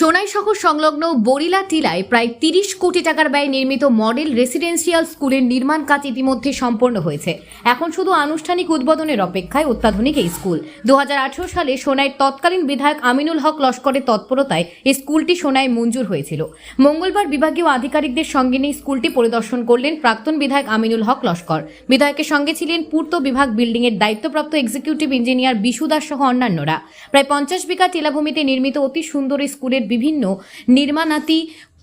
সোনাই শহর সংলগ্ন বরিলা টিলায় প্রায় তিরিশ কোটি টাকার ব্যয়ে নির্মিত মডেল রেসিডেন্সিয়াল স্কুলের নির্মাণ কাজ ইতিমধ্যে সম্পন্ন হয়েছে। এখন শুধু আনুষ্ঠানিক উদ্বোধনের অপেক্ষায় অত্যাধুনিক এই স্কুল। দু হাজার আঠেরো সালে সোনাইয়ের তৎকালীন বিধায়ক আমিনুল হক লস্করের তৎপরতায় এই স্কুলটি সোনায় মঞ্জুর হয়েছিল। মঙ্গলবার বিভাগীয় আধিকারিকদের সঙ্গে নিয়ে স্কুলটি পরিদর্শন করলেন প্রাক্তন বিধায়ক আমিনুল হক লস্কর। বিধায়কের সঙ্গে ছিলেন পূর্ত বিভাগ বিল্ডিং এর দায়িত্বপ্রাপ্ত এক্সিকিউটিভ ইঞ্জিনিয়ার বিশু দাস সহ অন্যান্যরা। প্রায় পঞ্চাশ বিঘা টিলাভূমিতে নির্মিত অতি সুন্দর স্কুলের বিভিন্ন নির্মাণাতি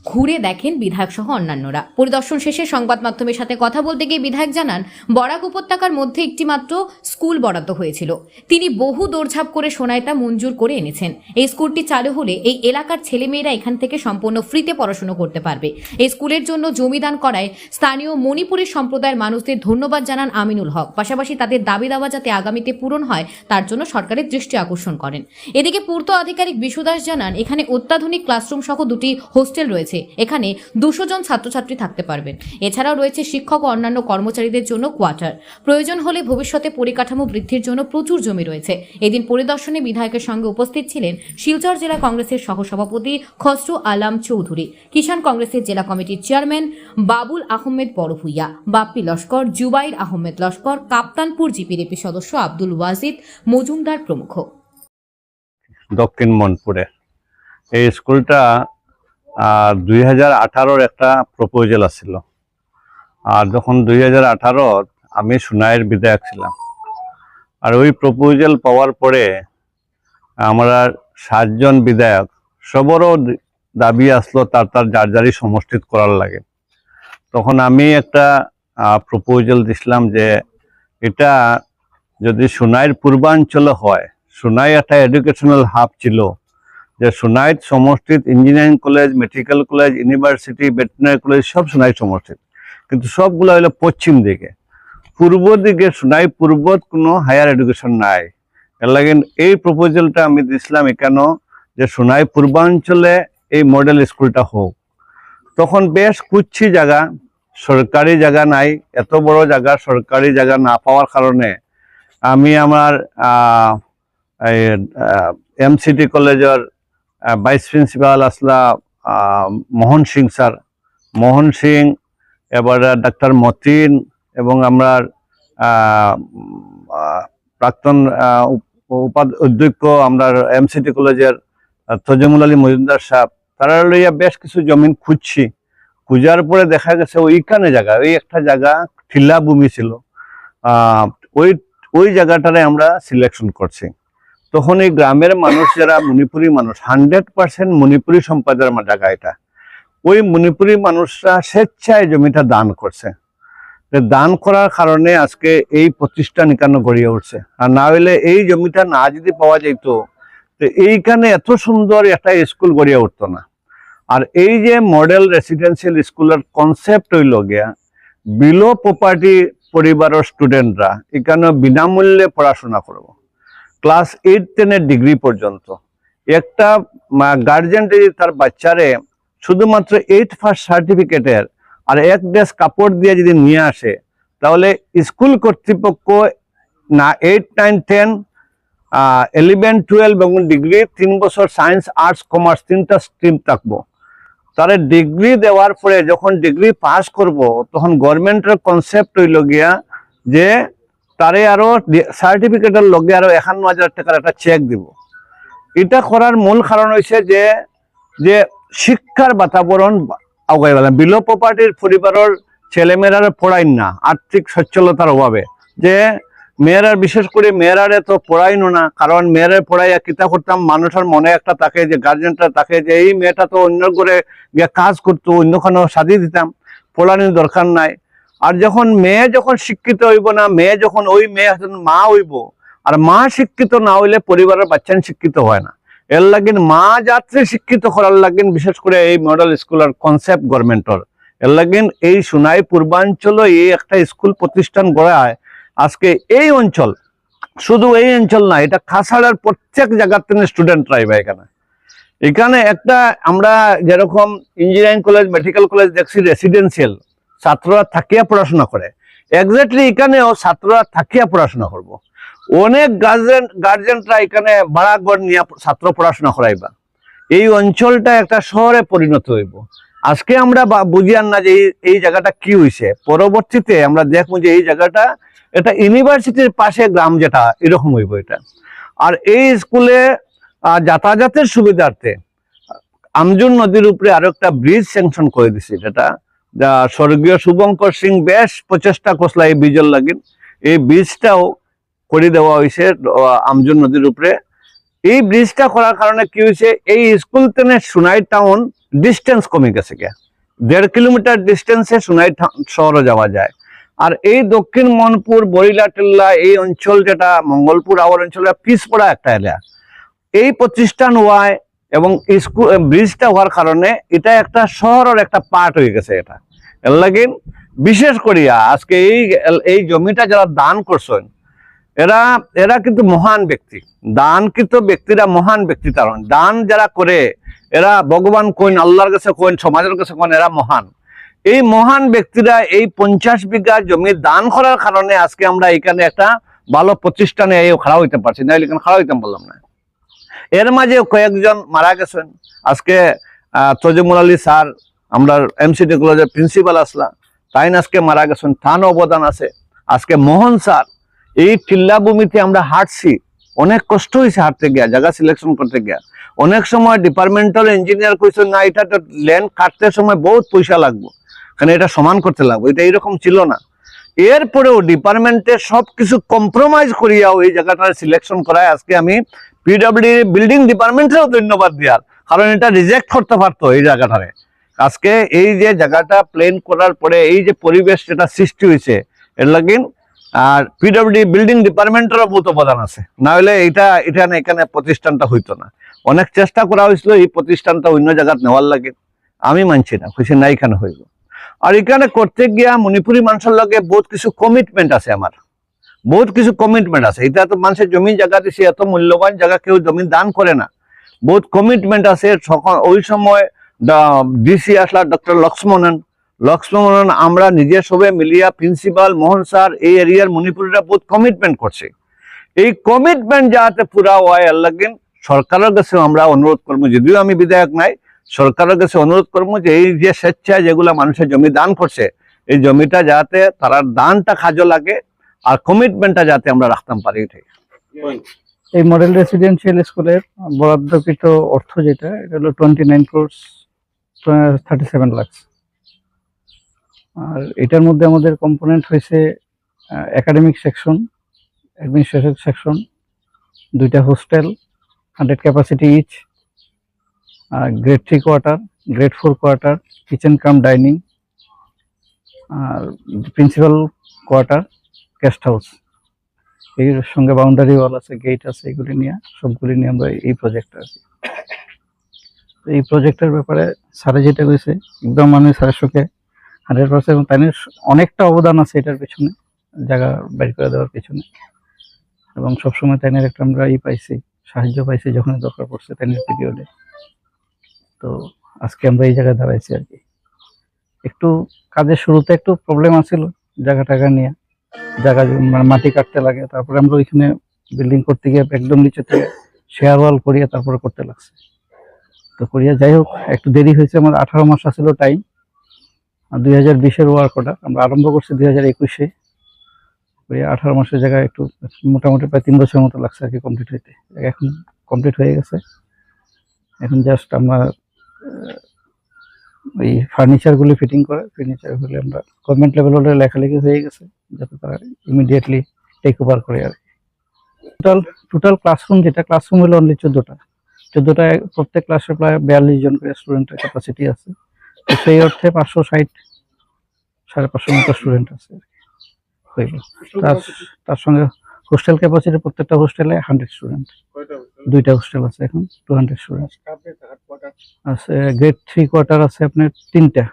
ঘুরে দেখেন বিধায়ক সহ অন্যান্যরা। পরিদর্শন শেষে সংবাদ মাধ্যমের সাথে কথা বলতে গিয়ে বিধায়ক জানান, বরাক উপত্যকার মধ্যে একটি মাত্র স্কুল বরাদ্দ হয়েছিল। তিনি বহু দৌড়ঝাঁপ করে সোনাইতা মঞ্জুর করে এনেছেন। এই স্কুলটি চালু হলে এই এলাকার ছেলেমেয়েরা এখান থেকে সম্পূর্ণ ফ্রিতে পড়াশুনো করতে পারবে। এই স্কুলের জন্য জমিদান করায় স্থানীয় মণিপুরী সম্প্রদায়ের মানুষদের ধন্যবাদ জানান আমিনুল হক। পাশাপাশি তাদের দাবি দাওয়া যাতে আগামীতে পূরণ হয়, তার জন্য সরকারের দৃষ্টি আকর্ষণ করেন। এদিকে পূর্ত আধিকারিক বিশু দাস জানান, এখানে অত্যাধুনিক ক্লাসরুম সহ দুটি হোস্টেল রয়েছে। এখানে দুশো জন ছাত্রছাত্রী থাকতে পারবেন এছাড়াও রয়েছে শিক্ষক ও অন্যান্য কর্মচারীদের জন্য কোয়ার্টার। প্রয়োজন হলে ভবিষ্যতে পরিকাঠামো বৃদ্ধির জন্য প্রচুর জমি রয়েছে। এদিন পরিদর্শনে বিধায়কের সঙ্গে উপস্থিত ছিলেন শিলচর জেলা কংগ্রেসের সহসভাপতি খসরু আলাম চৌধুরী, কিষাণ কংগ্রেসের জেলা কমিটির চেয়ারম্যান বাবুল আহমেদ বড়ভুইয়া, বাপ্পি লস্কর, জুবাইর আহমেদ লস্কর, কাপ্তানপুর জিপিডিপি সদস্য আব্দুল ওয়াজিদ, মজুমদার প্রমুখ। দক্ষিণ মনপুরে। এই স্কুলটা দুই হাজার আঠারোর একটা প্রপোজাল আছিল। আর যখন দুই হাজার আঠারোত আমি সোনাইয়ের বিধায়ক ছিলাম। আর ওই প্রপোজাল পাওয়ার পরে আমরা সাতজন বিধায়ক, সবরও দাবি আসলো তার তার যার যারই সমষ্টিত করার লাগে। তখন আমি একটা প্রপোজাল দিছিলাম যে এটা যদি সোনাইয়ের পূর্বাঞ্চলে হয় সোনাই একটা এডুকেশনাল হাব ছিল যে সোনাইত সমষ্টিত engineering college medical college university veterinary college সব সোনাই সমষ্টিত। কিন্তু সবগুলো হলো পশ্চিম দিকে। পূর্ব দিকে সোনাই, পূর্বত কোনো হায়ার এডুকেশন নাই। এর লাগে এই প্রপোজালটা আমি দিছিলাম এখানে যে সোনাই পূর্বাঞ্চলে এই মডেল স্কুলটা হোক। তখন বেশ কুচ্ছি জায়গা, সরকারি জায়গা নাই, এত বড় জায়গা সরকারি জায়গা না পাওয়ার কারণে আমি আমার এম সিটি কলেজের vice principal Asla Mohan Singh sir. Mohan Singh, এবার ডাক্তার মতিন এবং আমরা প্রাক্তন অধ্যক্ষ আমরা এম সিটি কলেজের তজমুল আলী মজুমদার সাহেব। তারা লইয়া বেশ কিছু জমিন খুঁজছি। খুঁজার পরে দেখা গেছে ওইখানে জায়গা, ওই একটা জায়গা ঠিলা ভূমি ছিল। ওই ওই জায়গাটারে আমরা সিলেকশন করছি। তখন এই গ্রামের মানুষ যারা মণিপুরি মানুষ হান্ড্রেড পার্সেন্ট মণিপুরি সম্প্রদায়ের জায়গা এটা। ওই মণিপুরি মানুষরা স্বেচ্ছায় জমিটা দান করছে। দান করার কারণে আজকে এই প্রতিষ্ঠান এখানে গড়িয়ে উঠছে। আর না হইলে এই জমিটা না যদি পাওয়া যেত, তো এইখানে এত সুন্দর একটা স্কুল গড়িয়ে উঠতো না। আর এই যে মডেল রেসিডেন্সিয়াল স্কুলের কনসেপ্ট হইল গিয়া বিলো প্রপার্টি পরিবারের স্টুডেন্টরা এখানে বিনামূল্যে পড়াশোনা করব। ক্লাস এইট, টেনের ডিগ্রি পর্যন্ত। একটা গার্জেন যদি তার বাচ্চারে শুধুমাত্র এইট ফার্স্ট সার্টিফিকেটের আর এক ড্রেস কাপড় দিয়ে যদি নিয়ে আসে, তাহলে স্কুল কর্তৃপক্ষ না eight nine ten eleven twelve এবং ডিগ্রি তিন বছর সায়েন্স আর্টস কমার্স তিনটা স্ট্রিম থাকব। তারে ডিগ্রি দেওয়ার পরে যখন ডিগ্রি পাস করব, তখন গভর্নমেন্টের কনসেপ্ট হইল গিয়া যে তারে আরও সার্টিফিকেটের লগে আরও একান্ন হাজার টাকার একটা চেক দিব। এটা করার মূল কারণ হয়েছে যে যে শিক্ষার বাতাবরণ আগাই গেলাম বিলো প্রপার্টির পরিবারের ছেলেমেয়েরা পড়াইন না আর্থিক সচ্ছলতার অভাবে যে মেয়েরা বিশেষ করে মেয়েরারে তো পড়াইনো না কারণ মেয়েরা পড়াইয়া কিতা করতাম মানুষের মনে একটা থাকে যে গার্জেনটা থাকে যে, এই মেয়েটা তো অন্য করে গিয়ে কাজ করতো অন্যখানে সাজিয়ে দিতাম। পড়ানোর দরকার নাই। আর যখন মেয়ে যখন শিক্ষিত হইব না, মেয়ে যখন ওই মেয়ে মা হইব, আর মা শিক্ষিত না হইলে পরিবারের বাচ্চান শিক্ষিত হয় না। এর লাগিন মা যাত্রী শিক্ষিত করার লাগিন বিশেষ করে এই মডেল স্কুলের কনসেপ্ট গভর্নমেন্টর এর লাগিন এই সোনাই পূর্বাঞ্চল এই একটা স্কুল প্রতিষ্ঠান গড়ায় আজকে এই অঞ্চল, শুধু এই অঞ্চল না, এটা খাসাড়ার প্রত্যেক জায়গার থেকে স্টুডেন্টরা আইবা এখানে। এখানে একটা আমরা যেরকম ইঞ্জিনিয়ারিং কলেজ মেডিকেল কলেজ দেখছি রেসিডেন্সিয়াল ছাত্ররা থাকিয়া পড়াশোনা করে। এক্স্যাক্টলি এখানেও ছাত্ররা থাকিয়া পড়াশোনা করব। অনেক গার্জেন গার্জেনরা এখানে ভাড়া ঘর নিয়ে ছাত্র পড়াশোনা করাইবা। এই অঞ্চলটা একটা শহরে পরিণত হইব। আজকে আমরা বা- বুঝি আর না যে এই- জায়গাটা কি হইছে। পরবর্তীতে আমরা দেখব যে এই জায়গাটা এটা ইউনিভার্সিটির পাশে গ্রাম যেটা, এরকম হইব এটা। আর এই স্কুলে যাতায়াতের সুবিধার্থে আমজুন নদীর উপরে আরও একটা ব্রিজ স্যাংশন করে দিছে যেটা। স্বর্গীয় শুভঙ্কর সিং বেশ প্রচেষ্টা করছিল এই ব্রিজের লাগিন এই ব্রিজটাও করে দেওয়া হয়েছে আমজুন নদীর উপরে। এই ব্রিজটা করার কারণে কি হয়েছে, এই স্কুল থেকে সোনাই টাউন ডিস্টেন্স কমে গেছে গে দেড় কিলোমিটার ডিস্টেন্সে সোনাই শহরে যাওয়া যায়। আর এই দক্ষিণ মনপুর বরিলা টিল্লা এই অঞ্চল যেটা, মঙ্গলপুর আওয়ার অঞ্চলে পিছপড়া একটা এলাকা। এই প্রতিষ্ঠান হওয়ায় এবং স্কুল ব্রিজটা হওয়ার কারণে এটা একটা শহরের একটা পার্ট হয়ে গেছে এটা। এর বিশেষ করিয়া আজকে এই এই জমিটা যারা দান করছেন, এরা এরা কিন্তু মহান ব্যক্তি। দান কিন্তু ব্যক্তিরা মহান ব্যক্তি কারণ দান যারা করে, এরা ভগবান কোন, আল্লাহর কাছে কোন, সমাজের কাছে কোন, এরা মহান। এই মহান ব্যক্তিরা এই পঞ্চাশ বিঘা জমি দান করার কারণে আজকে আমরা এখানে একটা ভালো প্রতিষ্ঠানে খাড়া হইতে পারছি। না এখানে খাড়া হইতে পারলাম না। এর মাঝে কয়েকজন মারা গেছেন। আজকে তজিমুল আলী স্যার আমরা এমসিটি কলেজের প্রিন্সিপাল আসলাম। তাই না আজকে মারা গেছেন? তার অবদান আছে। আজকে মোহন স্যার, এই টিল্লা ভূমিতে আমরা হাঁটছি। অনেক কষ্ট হয়েছে হাঁটতে গিয়া, জায়গা সিলেকশন করতে গিয়া। অনেক সময় ডিপার্টমেন্টাল ইঞ্জিনিয়ার কইছে না, এটা তো ল্যান্ড কাটতে সময় বহুত পয়সা লাগবো। কারণ এটা সমান করতে লাগবো? এটা এরকম ছিল না। এরপরেও ডিপার্টমেন্টে সবকিছু কম্প্রোমাইজ করিয়াও এই জায়গাটা সিলেকশন করায় আজকে আমি পিডব্লিউ বিল্ডিং ডিপার্টমেন্টেও ধন্যবাদ দেওয়ার কারণ এটা রিজেক্ট করতে পারতো এই জায়গাটারে। আজকে এই যে জায়গাটা প্লেন করার পরে এই যে পরিবেশ যেটা সৃষ্টি হয়েছে, এর লাগিন, আর পিডব্লিউ বিল্ডিং ডিপার্টমেন্টেরও বহুত অবদান আছে। না হলে এটা এটা না এখানে প্রতিষ্ঠানটা হইতো না। অনেক চেষ্টা করা হয়েছিল এই প্রতিষ্ঠানটা অন্য জায়গায় নেওয়ার লাগে আমি মানছি না, খুশি না এখানে হইব। আর এখানে করতে গিয়া মণিপুরি মানুষের লগে বহুত কিছু কমিটমেন্ট আছে আমার। বহুত কিছু কমিটমেন্ট আছে। এটা তো মানুষের জমি জায়গা দিছে, এত মূল্যবান জায়গা কেউ জমি দান করে না। বহুত কমিটমেন্ট আছে ওই সময় ডিসি আসলা ডক্টর লক্ষ্মণন লক্ষ্মণন আমরা নিজে সবে মিলিয়া প্রিন্সিপাল মোহন স্যার, এই এরিয়ার মণিপুরিরা বহুত কমিটমেন্ট করছে। এই কমিটমেন্ট যাতে পুরা হয় এর লাগিন সরকারের কাছে আমরা অনুরোধ করব, যদিও আমি বিধায়ক নাই, সরকারের কাছে অনুরোধ করব যে এই যে স্বেচ্ছায় যেগুলা মানুষের জমি দান করছে, এই জমিটা যাতে তারা দানটা কাজে লাগে, আর কমিটমেন্টটা যাতে আমরা রাখতাম পারি এই মডেল রেসিডেন্সিয়াল স্কুলের বরাদ্দকৃত অর্থ যেটা, এটা হলো twenty nine crores thirty seven lakhs আর এটার মধ্যে আমাদের কম্পোনেন্ট হয়েছে একাডেমিক সেকশন অ্যাডমিনিস্ট্রেটিভ সেকশন দুইটা hostel hundred capacity each grade three quarter grade four quarter kitchen cum dining আর প্রিন্সিপাল কোয়ার্টার গেস্ট হাউস এর সঙ্গে বাউন্ডারি ওয়াল আছে গেট আছে, এগুলি নিয়ে, সবগুলি নিয়ে আমরা এই প্রজেক্ট আর কি তো এই প্রজেক্টের ব্যাপারে স্যারে যেটা কইছে, একদম মানে স্যারের সঙ্গে হান্ড্রেড পার্সেন্ট এবং তাই অনেকটা অবদান আছে এটার পেছনে, জায়গা বের করে দেওয়ার পেছনে। এবং সবসময় তাইনের একটা আমরা ই পাইছি, সাহায্য পাইছি যখন দরকার পড়ছে তাইনের পিরিয়ডে তো আজকে আমরা এই জায়গায় দাঁড়াইছি আর কি। একটু কাজের শুরুতে একটু প্রবলেম আছিল, জায়গা টাকা নিয়ে। জায়গা মানে মাটি কাটতে লাগে, তারপরে আমরা ওইখানে বিল্ডিং করতে গিয়ে একদম নিচে থেকে শেয়ার ওয়াল করিয়ে তারপরে করতে লাগছে। তো করিয়া যাই হোক, একটু দেরি হয়েছে, আমার আঠারো মাস আসছিল টাইম আর দুই হাজার বিশের ওয়ার্ক অর্ডার আমরা আরম্ভ করছি দুই হাজার একুশে। করিয়া আঠারো মাসের জায়গায় একটু মোটামুটি প্রায় তিন বছরের মতো লাগছে আর কি কমপ্লিট হইতে। এখন কমপ্লিট হয়ে গেছে। এখন জাস্ট আমরা ওই ফার্নিচারগুলি ফিটিং করে ফার্নিচারগুলি আমরা গভর্নমেন্ট লেভেল হলে লেখালেখি হয়ে গেছে, যাতে তারা ইমিডিয়েটলি টেক ওভার করে আর কি। টোটাল টোটাল ক্লাসরুম যেটা ক্লাসরুম হলো অনলি চোদ্দোটা। চোদ্দোটা প্রত্যেক ক্লাসে প্রায় বিয়াল্লিশ জন করে স্টুডেন্টের ক্যাপাসিটি আছে। তো সেই অর্থে পাঁচশো ষাট সাড়ে পাঁচশো মতো স্টুডেন্ট আছে হইল তার তার সঙ্গে হোস্টেল ক্যাপাসিটি প্রত্যেকটা হোস্টেলে হান্ড্রেড স্টুডেন্ট দুইটা হোস্টেল আছে এখন টু হান্ড্রেড স্টুডেন্ট আছে গ্রেড থ্রি কোয়ার্টার আছে আপনার তিনটা।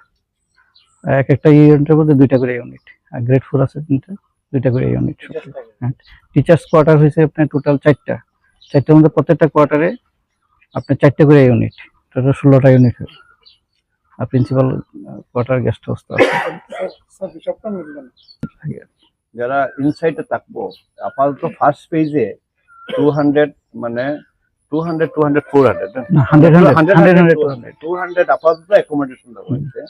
এক একটা ইউনিটের মধ্যে দুইটা করে ইউনিট আর গ্রেড ফোর আছে তিনটা দুইটা করে ইউনিট হ্যাঁ টিচার্স কোয়ার্টার হয়েছে আপনার টোটাল চারটা। চারটার মধ্যে প্রত্যেকটা কোয়ার্টারে আপনার চারটে করে ইউনিট টোটাল ষোলোটা ইউনিট হবে আর প্রিন্সিপাল কোয়ার্টার গেস্ট হাউস তো যারা ইনসাইডে থাকব আপাতত ফার্স্ট পেজে টু হান্ড্রেড মানে two hundred two hundred four hundred two hundred আপাতত অ্যাকোমোডেশন দেওয়া হয়েছে।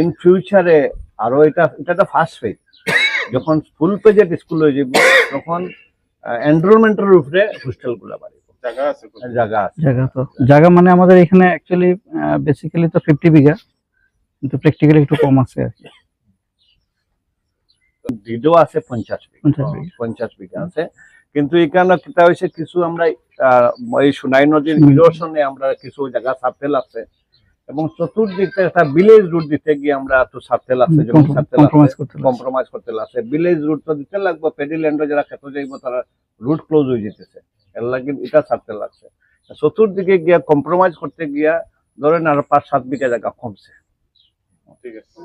ইন ফিউচারে আরও এটা এটা তো ফার্স্ট ফেজ যখন ফুল পেজের স্কুল হয়ে যাবে তখন এনরোলমেন্টের উপরে হোস্টেলগুলা বাড়বে জায়গা আছে জায়গা তো। মানে আমাদের এখানে অ্যাকচুয়ালি বেসিক্যালি তো ফিফটি বিঘা কিন্তু প্র্যাকটিক্যালি একটু কম আছে আর কি। ডিডো আছে পঞ্চাশ বিঘা। পঞ্চাশ বিঘা। বিঘা আছে। কিন্তু এখানে কিতা হয়েছে কিছু আমরা এই সোনাই নদীর। নিরসনে আমরা কিছু জায়গা সার্টেল আছে। এবং চতুর্দিকে একটা ভিলেজ রুট দিতে গিয়ে আমরা একটু সার্টেল আছে যেমন সার্টেল কম্প্রোমাইজ করতে লাগছে। কম্প্রোমাইজ করতে আছে ভিলেজ রুট তো দিতে লাগবে পেডি ল্যান্ডে যারা খেতে যাইব তারা রুট ক্লোজ হয়ে যেতেছে। এর কিন্তু এটা ছাড়তে লাগছে। চতুর্দিকে গিয়া কম্প্রোমাইজ করতে গিয়া ধরেন আর পাঁচ সাত বিঘা জায়গা কমছে। ঠিক আছে।